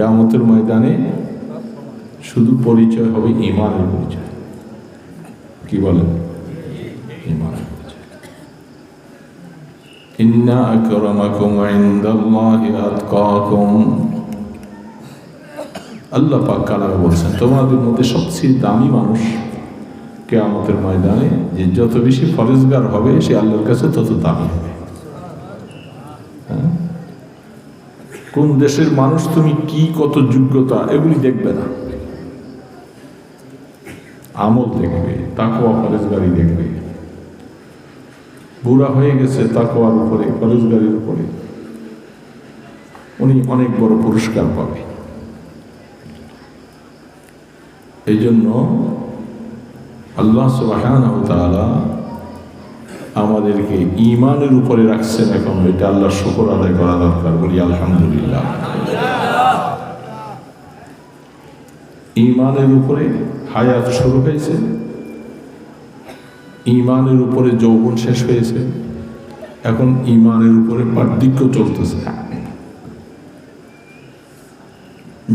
কেয়ামতের ময়দানে শুধু পরিচয় হবে ইমানের পরিচয়। কি বলেন? ইমানের পরিচয়। ইন্না আকরামাকুম ইনদাল্লাহি আতকাকুম। আল্লাহ পাক কালামে বলছেন, তোমাদের মধ্যে সবচেয়ে দামি মানুষ কেয়ামতের ময়দানে যে যত বেশি ফরেজগার হবে, সে আল্লাহর কাছে তত দামি হবে হ্যাঁ? কোন দেশের মানুষ তুমি কি কত যোগ্যতা, এগুলি দেখবে না। আমল দেখবে তাকোয়া ফরেজগারি দেখবে। বুড়া হয়ে গেছে তাকোয়ার উপরে, ফরেজগারির উপরে। উনি অনেক বড় পুরস্কার পাবে। এই জন্য আল্লাহ তাআলা আমাদেরকে ইমানের উপরে রাখছেন এখন, এটা আল্লাহ শুকর আদায় করা দরকার বলি আলহামদুলিল্লাহ। ইমানের উপরে হায়াত শুরু হয়েছে ইমানের উপরে যৌবন শেষ হয়েছে, এখন ইমানের উপরে পার্থক্য চলতেছে।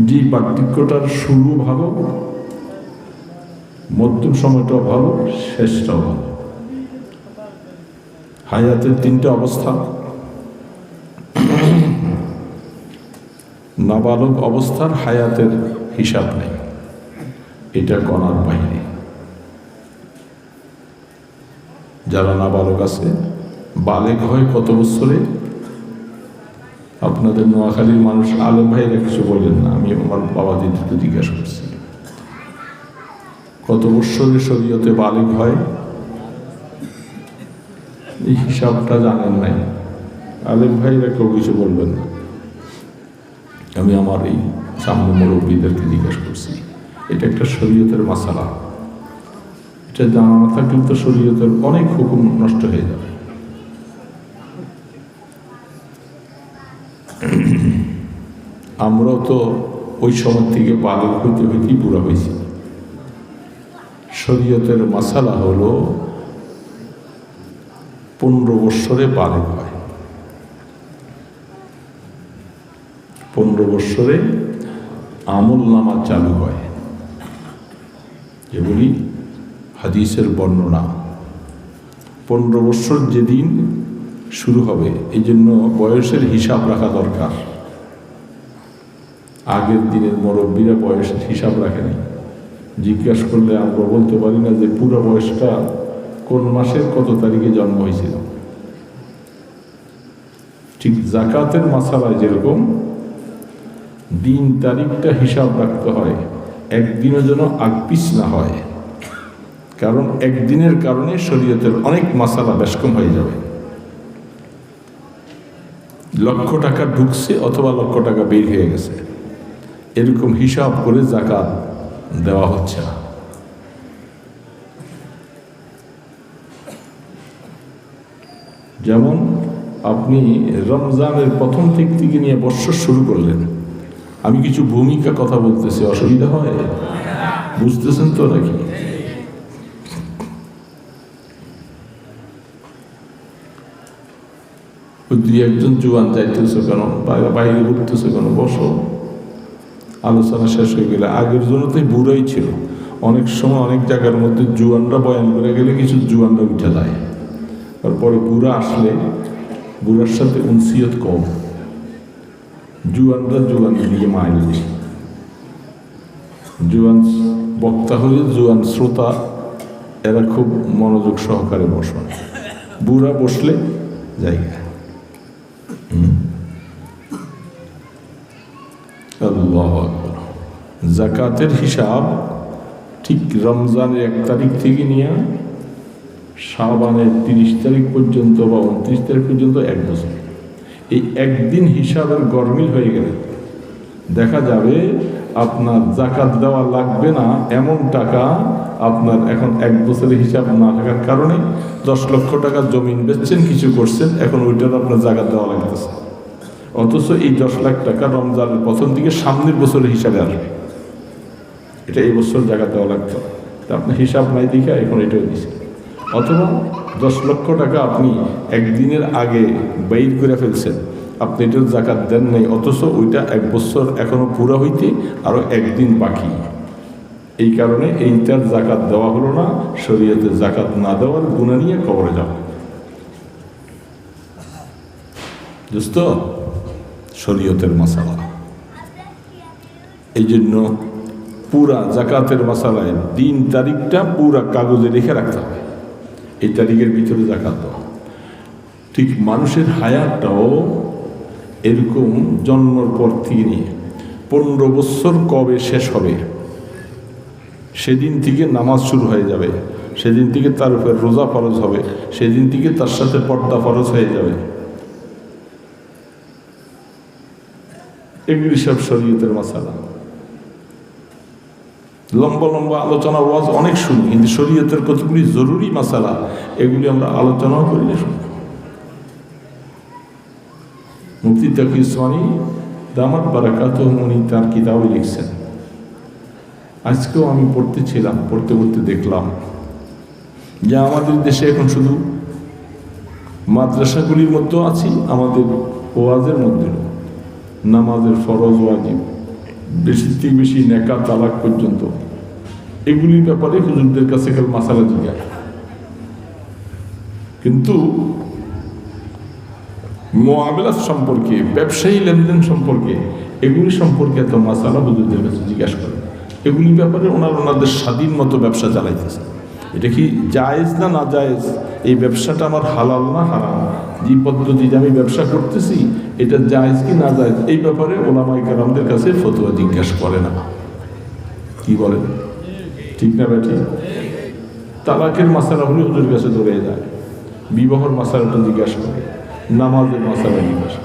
যে পার্থক্যটার শুরু ভালো, মধ্যম সময়টাও ভালো, শেষটাও ভালো। হায়াতের তিনটা অবস্থা। নাবালক অবস্থার হায়াতের হিসাব নেই। এটা কণার বাহিনী। যারা নাবালক আছে, বালেক হয় কত বছরে? আপনাদের নোয়াখালীর মানুষ আলম ভাইরা কিছু বলেন না, আমি আমার বাবা দিদিকে জিজ্ঞাসা করছি। কত বৎসরে শরীয়তে বালিক হয়? এই হিসাবটা জানেন নাই। আলেম ভাইরা কেউ কিছু বলবেন না। আমি আমার এই সামনে মুরব্বীদেরকে জিজ্ঞাসা করছি, এটা একটা শরীয়তের মাসালা। এটা জানা না থাকলে তো শরীয়তের অনেক হুকুম নষ্ট হয়ে যাবে। আমরাও তো ওই সময় থেকে বালক হইতে হইতেই বুড়া হয়েছি। শরীয়তের মাসালা হলো পনেরো বৎসরে বালক হয়। পনেরো বৎসরে আমল নামা চালু হয়। যেগুলি হাদিসের বর্ণনা। পনেরো বৎসর যেদিন শুরু হবে, এই জন্য বয়সের হিসাব রাখা দরকার। আগের দিনের মুরব্বীরা বয়সের হিসাব রাখেনি। জিজ্ঞাসা করলে আমরা বলতে পারি না যে পুরো বয়সটা কোন মাসের কত তারিখে জন্ম হয়েছিল? ঠিক জাকাতের মাসালায় যেরকম, দিন তারিখটা হিসাব রাখতে হয়, একদিনও যেন আগপিস না হয়। কারণ একদিনের কারণে শরীয়তের অনেক মাসালা বেশকম হয়ে যাবে। লক্ষ টাকা ঢুকছে অথবা লক্ষ টাকা বের হয়ে গেছে। এরকম হিসাব করে জাকাত দেওয়া হচ্ছে না। যেমন আপনি রমজানের প্রথম দিক থেকে নিয়ে বৎসর শুরু করলেন, আমি কিছু ভূমিকা কথা বলতেছি, অসুবিধা হয়? বুঝতেছেন তো নাকি? দুই একজন জুয়ান যাইতেছে কেন? বাইরে ঘুরতেছে কেন? বসো। আলোচনা শেষ হয়ে গেলে আগের জন্য তো বুড়াই ছিল। অনেক সময় অনেক জায়গার মধ্যে জুয়ানরা বয়ান করে গেলে কিছু জুয়ানরা উঠে যায়। তারপরে বুড়া আসলে, বুড়ার সাথে উনসিয়ত কম। জুয়ানরা জুয়ান দিয়ে মাইল জুয়ান বক্তা হলে জুয়ান শ্রোতা, এরা খুব মনোযোগ সহকারে বসে। বুড়া বসলে জায়গা জাকাতের হিসাব ঠিক রমজানের এক তারিখ থেকে নিয়ে শাবানের তিরিশ তারিখ পর্যন্ত বা উনত্রিশ তারিখ পর্যন্ত এক বছর। এই একদিন হিসাবের গরমিল হয়ে গেলে দেখা যাবে আপনার জাকাত দেওয়া লাগবে না, এমন টাকা আপনার এখন এক বছরের হিসাব না থাকার কারণে দশ লক্ষ টাকা জমিন বেচছেন, কিছু করছেন, এখন ওইটার আপনার জাকাত দেওয়া লাগতেছে। অথচ এই দশ লাখ টাকা রমজানের প্রথম দিকে সামনের বছরের হিসাবে আসবে। এটা এই বছর জায়গা দেওয়া লাগতো। তা আপনার হিসাব নাই দেখে এখন এটাও দিছে। অথবা দশ লক্ষ টাকা আপনি একদিনের আগে বাইর করে ফেলছেন। আপনি এটার জাকাত দেন নাই, অথচ ওইটা এক বছর এখনও পুরো হইতে আরও একদিন বাকি। এই কারণে এইটার জাকাত দেওয়া হলো না, শরীয়তে জাকাত না দেওয়ার গুণা নিয়ে কবরে যাবে দোস্ত, শরীয়তের মশালা এই জন্য পুরা জাকাতের মশালায় দিন তারিখটা পুরা কাগজে রেখে রাখতে হবে। এই তারিখের ভিতরে জাকাত ঠিক মানুষের হায়াতটাও এরকম জন্মর পর থেকে নিয়ে পনেরো বছর কবে শেষ হবে? সেদিন থেকে নামাজ শুরু হয়ে যাবে। সেদিন থেকে তার উপর রোজা ফরজ হবে। সেদিন থেকে তার সাথে পর্দা ফরজ হয়ে যাবে। এগুলি সব শরীয়তের মশালা। লম্বা লম্বা আলোচনা ওয়াজ অনেক শুনি, কিন্তু শরীয়তের কতগুলি জরুরি মশালা এগুলি আমরা আলোচনাও করি না শুনি। মুফতি তকি ইসমানি দামাত বারাকাত উনি তার কিতাবে লিখছেন। আজকেও আমি পড়তেছিলাম, পড়তে পড়তে দেখলাম যে আমাদের দেশে এখন শুধু মাদ্রাসাগুলির মধ্যেও আছি, আমাদের ওয়াজের মধ্যে নামাজের ফরজ ওয়াজিব। থেকে বেশি নেকা তালাক পর্যন্ত। এগুলির ব্যাপারে হুজুরদের কাছে কাল মাসালা জিজ্ঞাসা। কিন্তু মোয়াবেলাত সম্পর্কে, ব্যবসায়ী লেনদেন সম্পর্কে, এগুলি সম্পর্কে এত মাসালা হুজুরদের কাছে জিজ্ঞাসা করে এগুলির ব্যাপারে ওনার, ওনাদের স্বাধীন মতো ব্যবসা চালাইতেছে। এটা কি জায়েজ না না জায়েজ? এই ব্যবসাটা আমার হালাল না হারাম? যে পদ্ধতিতে আমি ব্যবসা করতেছি, এটা জায়েজ কি না জায়েজ? এই ব্যাপারে ওলামাই কালামদের কাছে ফতুয়া জিজ্ঞাসা করে না। কি বলেন? ঠিক না বেটি তালাকের মাসালা হলে ওদের কাছে ধরে যায়। বিবাহর মাসালাটা জিজ্ঞাসা করে, নামাজের মাসালা জিজ্ঞাসা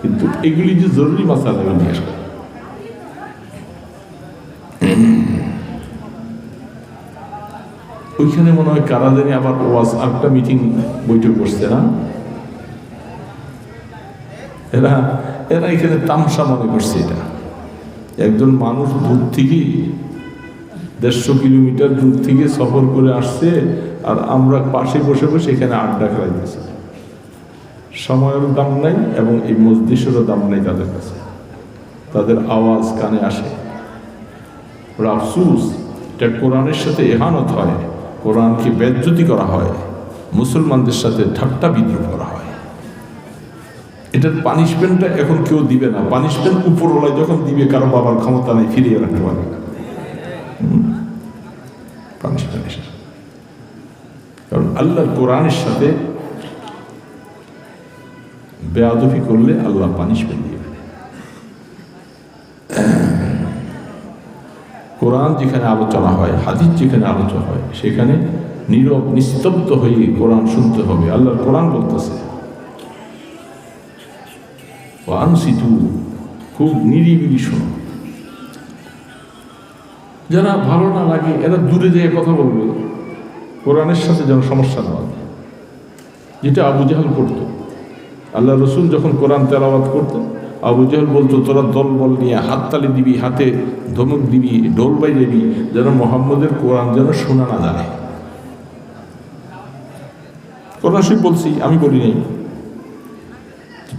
কিন্তু এগুলি যে জরুরি মাসালা জিজ্ঞাসা করে। ওইখানে মনে হয় কারা আবার ওয়াজ আরেকটা মিটিং বৈঠক করছে না? এরা এরা এখানে তামসা মনে করছে এটা। একজন মানুষ দূর থেকে দেড়শো কিলোমিটার দূর থেকে সফর করে আসছে আর আমরা পাশে বসে বসে এখানে আড্ডা খাইতেছি। সময়েরও দাম নাই এবং এই মসজিষেরও দাম নেই তাদের কাছে। তাদের আওয়াজ কানে আসে। আফসুস এটা কোরআনের সাথে এহানত হয়। কোরআনকে বেজ্জতি করা হয়, মুসলমানদের সাথে ঠাট্টা বিদ্রোহ করা হয়। এটার পানিশমেন্টটা এখন কেউ দিবে না। পানিশমেন্ট উপরওয়ালায় যখন দিবে, কারও বাবার ক্ষমতা নেই, ফিরিয়ে রাখতে পারবে না। কারণ আল্লাহর কোরআনের সাথে বেয়াদফি করলে আল্লাহ পানিশমেন্ট দিবে কোরআন যেখানে আলোচনা হয়, হাদিস যেখানে আলোচনা হয়, সেখানে নীরব, নিস্তব্ধ হয়ে কোরআন শুনতে হবে। আল্লাহর কোরআন বলতেছে খুব নিরিবিলি শোনো। যারা ভালো না লাগে, এরা দূরে যেয়ে কথা বলবে। কোরআনের সাথে যেন সমস্যা না হয়। যেটা আবু জাহাল করতো আল্লাহ রসুল যখন কোরআন তেলাওয়াত করতেন আবু জাহেল বলতো, তোরা দল বল নিয়ে হাততালি দিবি, হাতে ধমক দিবি, ঢোল বাই দিবি যেন মোহাম্মদের কোরআন যেন শোনা না জানে কোরআন বলছি, আমি বলি নাই।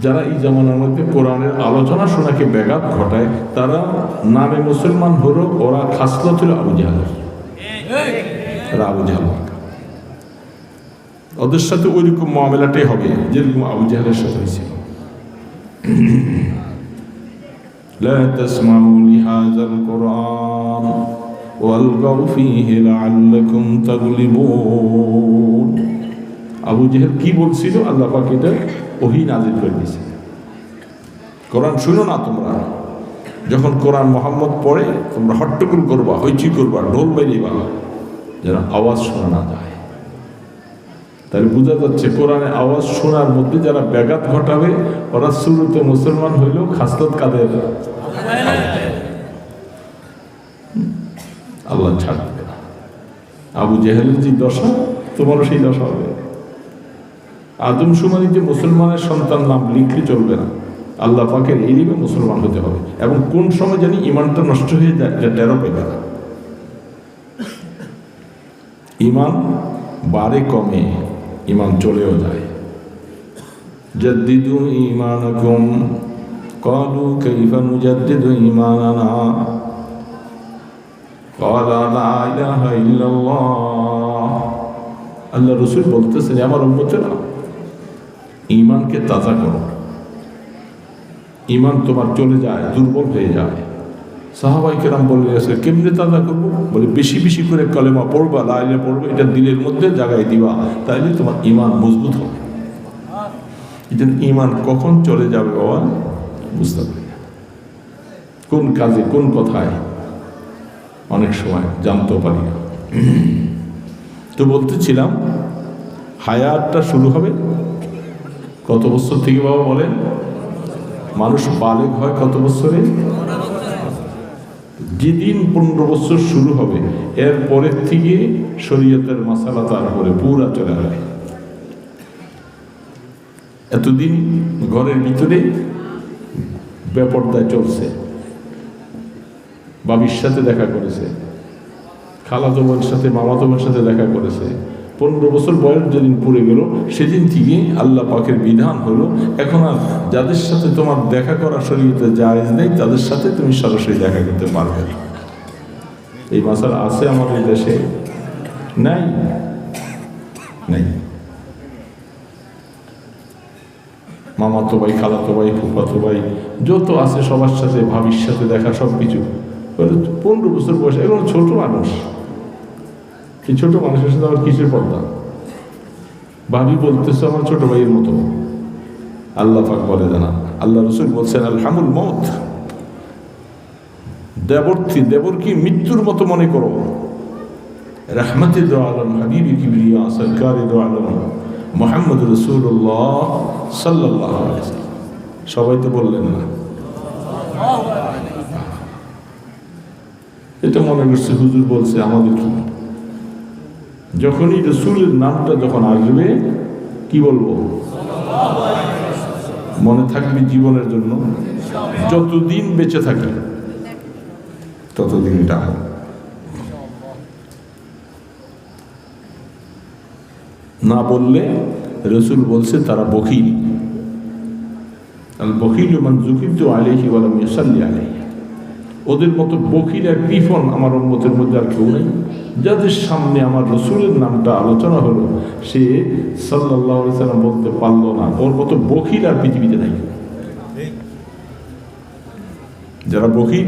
যারা এই জামানার মধ্যে কোরআনের আলোচনা শোনাকে ব্যাঘাত ঘটায়, তারা নামে মুসলমান হলো, ওরা খাসলত হলো আবু জাহাল। এরা আবু জাহাল ওদের সাথে ওই রকম মামলাটাই হবে, যেরকম আবু জাহালের সাথে হয়েছিল। لا تسمعوا لهذا القرآن والغوا فيه لعلكم تغلبون আবু জেহেল কি বলছিল আল্লাহ পাক এটা ওহি নাজির করে দিয়েছে কোরআন শুনো না তোমরা যখন কোরআন মোহাম্মদ পড়ে তোমরা হট্টগোল করবা হইচি করবা ঢোল বেরিয়েবা যেন আওয়াজ শোনা না যায় তাহলে বোঝা যাচ্ছে কোরআনে আওয়াজ শোনার মধ্যে যারা ব্যাঘাত ঘটাবে, ওরা শুরুতে মুসলমান হইলেও খাসলত কাদের? আল্লাহ ছাড় আবু জেহেলের যে দশা, তোমারও সেই দশা হবে। আদম সুমানি যে মুসলমানের সন্তান নাম লিখলে চলবে না। আল্লাহ পাকের এলিমে মুসলমান হতে হবে। এবং কোন সময় জানি ইমানটা নষ্ট হয়ে যায় এটা টেরো না। ইমান বারে কমে। ইমান চলেও যায় جددوا إيمانكم قالوا كيف نجدد إيماننا قال لا إله إلا الله আল্লাহ রসুল বলতেছেন আমার উন্মতেরা ইমানকে তাজা করো ইমান তোমার চলে যায় দুর্বল হয়ে যায় সাহাবাই কেরাম বললে আসলে কেমনে তাজা করব? বলে, বেশি বেশি করে কলেমা পড়বা, লাইলে পড়ব, এটা দিলের মধ্যে জায়গায় দিবা, তাইলে তোমার ইমান মজবুত হবে। জন্য ইমান কখন চলে যাবে, বাবা? বুঝতে পারি কোন কাজে, কোন কথায়? অনেক সময় জানতেও পারি না। তো বলতেছিলাম, হায়াতটা শুরু হবে? কত বছর থেকে বাবা বলেন? মানুষ বালেক হয় কত বছরে? যেদিন পনেরো বছর শুরু হবে এর পরের থেকে শরীয়তের মশালা তারপরে পুরা চলে যায় এতদিন ঘরের ভিতরে বেপর্দায় চলছে। বাবির সাথে দেখা করেছে। খালা তোমার সাথে, মামাতো তোমার সাথে দেখা করেছে। পনেরো বছর বয়স যেদিন পড়ে গেল, সেদিন থেকে আল্লাহ পাকের বিধান হলো, এখন আর যাদের সাথে তোমার দেখা করা শরীরতে জায়েজ নেই, তাদের সাথে তুমি সরাসরি দেখা করতে পারবে এই মশালা আছে আমাদের দেশে? নাই? নাই। মামাতো ভাই খালাতো ভাই ফুফাতো ভাই যত আছে সবার সাথে, ভাবির সাথে দেখা সব কিছু পনেরো বছর বয়স এখন ছোট মানুষ। এই ছোট মানুষের সাথে আমার কিসের পর্দা? ভাবি বলতেছে আমার ছোট ভাইয়ের মতো। আল্লাহ পাক বলে জানা। আল্লাহ রসুল বলছেন, আলহামুল মত দেবর্থী দেবর কি মৃত্যুর মতো মনে করো। রহমতে দো আলম হাবিবি কিবরিয়া সরকারি দো আলম মোহাম্মদ রসুল্লাহ সাল্লাহ সবাই তো বললেন না। এটা মনে করছে, হুজুর বলছে আমাদের কি যখনই রসুলের নামটা যখন আসবে, কি বলব? মনে থাকবে জীবনের জন্য। যতদিন বেঁচে থাকি ততদিন এটা না বললে রসুল বলছে, তারা বকিল। বকিল মান জুকিত আলেহি ওয়ালা মিসাল্লি আলেহি ওদের মতো বকির আর কৃপন আমার উম্মতের মধ্যে আর কেউ নেই। যাদের সামনে আমার রসুলের নামটা আলোচনা হলো, সে সাল্লাহ বলতে পারল না। ওর মতো বকির আর পৃথিবীতে নাই। যারা বকির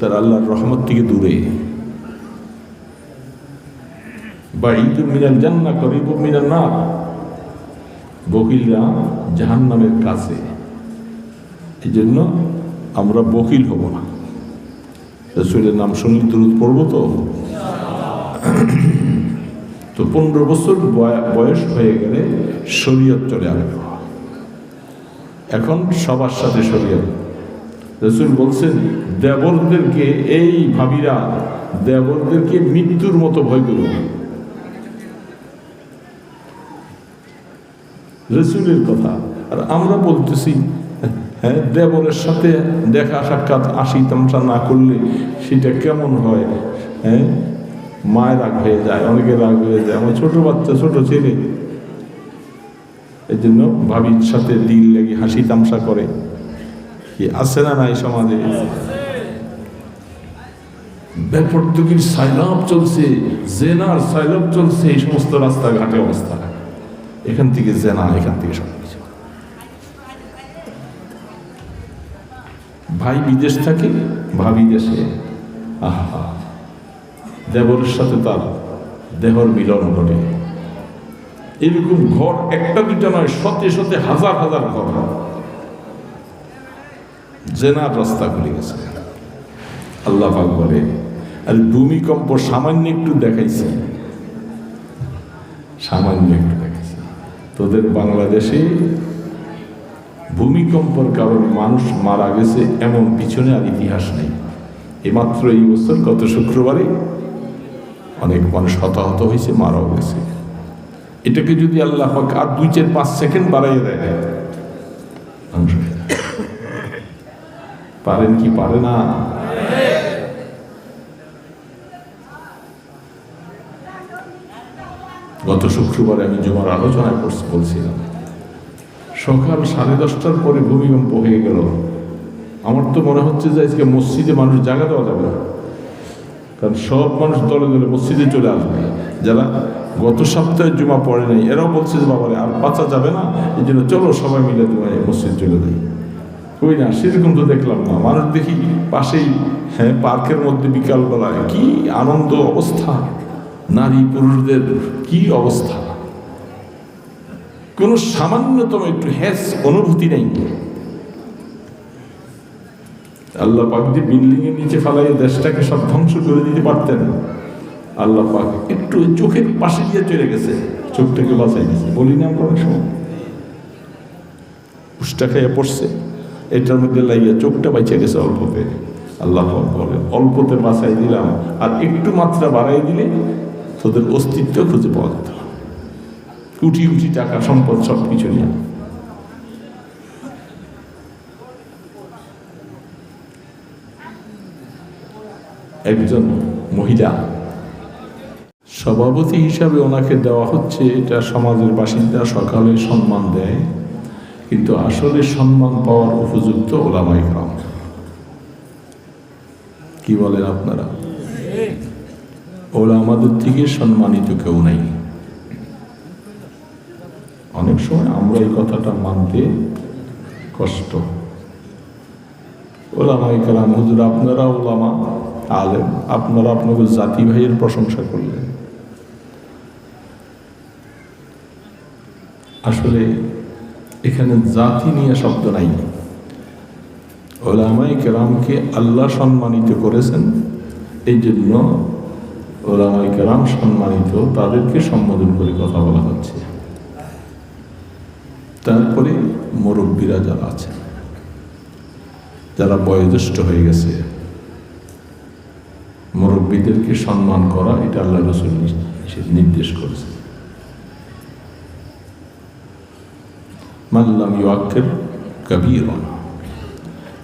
তারা আল্লাহর রহমত থেকে দূরে। বা ঈদ মিনাল জান্না করিব মিনাল না বকিলরা জাহান নামের কাছে। এই জন্য আমরা বকিল হব না। রসুলের নাম শুনলে দূরত পড়ব তো? তো পনেরো বছর বয়স হয়ে গেলে শরীয়ত চলে আসবে। এখন সবার সাথে শরীয়ত। রসুল বলছেন, দেবরদেরকে, এই ভাবিরা দেবরদেরকে মৃত্যুর মতো ভয় করবে রসুলের কথা। আর আমরা বলতেছি হ্যাঁ দেবরের সাথে দেখা সাক্ষাৎ আশি তামসা না করলে সেটা কেমন হয়? হ্যাঁ মায়ের রাগ হয়ে যায় অনেকে রাগ হয়ে যায়। আমার ছোট বাচ্চা, ছোট ছেলে। এই জন্য ভাবির সাথে দিল লেগে হাসি তামসা করে। কি আছে না নাই সমাজে? বেপর্তুগির সাইলাপ চলছে, জেনার সাইলাপ চলছে, এই সমস্ত রাস্তাঘাটে অবস্থা। এখান থেকে জেনা, এখান থেকে সব ভাই বিদেশ থাকে, ভাবি দেশে। আহা। দেবরের সাথে তার দেহর মিলন ঘটে। এরকম ঘর একটা দুটা নয়, শতে শতে হাজার হাজার ঘর। জেনার রাস্তা খুলে গেছে। আল্লাহ বলে, আর ভূমিকম্প সামান্য একটু দেখাইছে। সামান্য একটু দেখাইছে। তোদের বাংলাদেশে ভূমিকম্পর কারণ মানুষ মারা গেছে এমন পিছনে আর ইতিহাস নেই। এমাত্র এই বছর গত শুক্রবারে অনেক মানুষ হতাহত হয়েছে, মারাও গেছে। এটাকে যদি আল্লাহ আর দুই চার পাঁচ সেকেন্ড বাড়াইয়ে দেয়। পারেন কি পারে না? গত শুক্রবারে আমি জমার আলোচনা করছি, বলছিলাম, সকাল সাড়ে দশটার পরে ভূমিকম্প হয়ে গেল। আমার তো মনে হচ্ছে যে আজকে মসজিদে মানুষ জায়গা দেওয়া যাবে না। কারণ সব মানুষ দলে দলে মসজিদে চলে আসবে। যারা গত সপ্তাহে জুমা পড়ে নাই, এরাও বলছে যে, বাবারে, আর বাঁচা যাবে না। এই জন্য চলো সবাই মিলে তোমায় মসজিদ চলে যাই। ওই না, সেরকম তো দেখলাম না। মানুষ দেখি পাশেই হ্যাঁ পার্কের মধ্যে বিকালবেলায় কি আনন্দ অবস্থা। নারী পুরুষদের কি অবস্থা। কোনো সামান্যতম একটু হ্যাস অনুভূতি নেই। আল্লাহ পাক যে বিল্ডিং এর নিচে ফালাই দেশটাকে সব ধ্বংস করে দিতে পারতেন আল্লাহ পাক একটু চোখের পাশে দিয়ে চলে গেছে, চোখটাকে বাঁচাই দিয়েছে। বলি না আমরা অনেক সময়। উষ্টা খাইয়া পড়ছে, এটার মধ্যে লাগিয়ে চোখটা বাইচে গেছে অল্পতে। আল্লাহ বলে, অল্পতে বাঁচাই দিলাম, আর একটু মাত্রা বাড়াই দিলে তোদের অস্তিত্ব খুঁজে পাওয়া যেত। কোটি কোটি টাকা সম্পদ সব কিছু নিয়ে। একজন মহিলা। সভাপতি হিসাবে ওনাকে দেওয়া হচ্ছে, এটা সমাজের বাসিন্দা সকালে সম্মান দেয়, কিন্তু আসলে সম্মান পাওয়ার উপযুক্ত ওলামাই কাম কি বলেন আপনারা? ওরা আমাদের থেকে সম্মানিত কেউ নাই। অনেক সময় আমরা এই কথাটা মানতে কষ্ট। ওলামাই কালাম হুজুর, আপনারা ওলামা? আলেম, আপনারা আপনাদের জাতি ভাইয়ের প্রশংসা করলেন। আসলে এখানে জাতি নিয়ে শব্দ নাই। ওলামাই কেরামকে আল্লাহ সম্মানিত করেছেন এই জন্য ওলামাই কেরাম সম্মানিত, তাদেরকে সম্বোধন করে কথা বলা হচ্ছে। তারপরে মুরব্বীরা যারা আছেন, যারা বয়োজ্যেষ্ঠ হয়ে গেছে মুরব্বীদেরকে সম্মান করা, এটা আল্লাহ রসুল নির্দেশ করেছে মাল্লাম ইউআকের কবির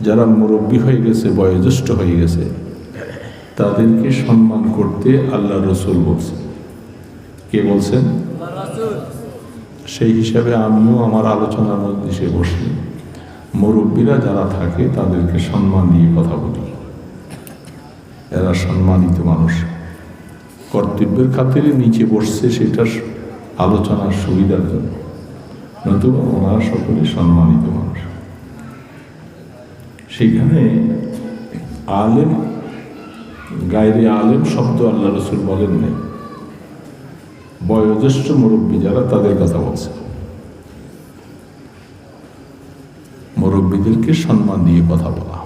যারা মুরব্বী হয়ে গেছে, বয়োজ্যেষ্ঠ হয়ে গেছে, তাদেরকে সম্মান করতে আল্লাহ রসুল বলছেন। কে বলছেন? সেই হিসাবে আমিও আমার আলোচনার মধ্যে সে বসি। মুরব্বীরা যারা থাকে, তাদেরকে সম্মান দিয়ে কথা বলি। এরা সম্মানিত মানুষ। কর্তব্যের খাতিরে নিচে বসছে সেটার আলোচনার সুবিধার জন্য। নতুবা ওনারা সকলে সম্মানিত মানুষ। সেইখানে আলেম, গায়রে আলেম শব্দ আল্লাহ রসুল বলেন নাই। বয়োজ্যেষ্ঠ মুরব্বী যারা তাদের কথা বলছে। মুরব্বীদেরকে সম্মান দিয়ে কথা বলা।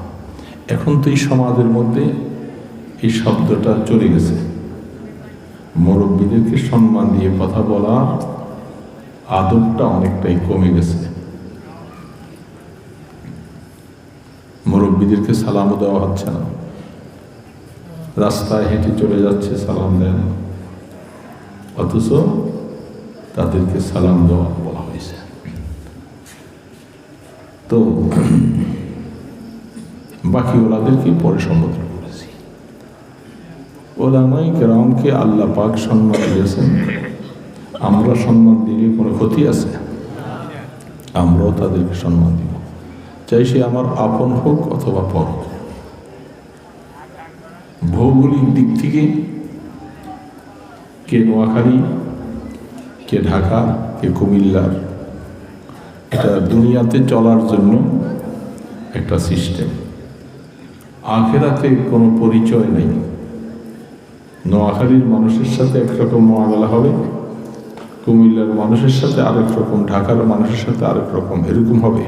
এখন তো এই সমাজের মধ্যে এই শব্দটা চলে গেছে। মুরব্বীদেরকে সম্মান দিয়ে কথা বলা আদবটা অনেকটাই কমে গেছে। মুরব্বীদেরকে সালামও দেওয়া হচ্ছে না। রাস্তায় হেঁটে চলে যাচ্ছে সালাম দেয় না অথচ তাদেরকে সালাম দেওয়া বলা হয়েছে। তো বাকি ওলাদেরকে পরে সম্বোধন ওলামাই কেরামকে আল্লাহ পাক সম্মান দিয়েছেন। আমরা সম্মান দিলে কোনো ক্ষতি আছে? আমরাও তাদেরকে সম্মান দিব। চাই সে আমার আপন হোক অথবা পর ভৌগোলিক দিক থেকে কে নোয়াখালী, কে ঢাকা, কে কুমিল্লার এটা দুনিয়াতে চলার জন্য একটা সিস্টেম। আখেরাতে কোনো পরিচয় নেই। নোয়াখালীর মানুষের সাথে একরকম মোয়াবেলা হবে, কুমিল্লার মানুষের সাথে আরেক রকম, ঢাকার মানুষের সাথে আরেক রকম, এরকম হবে।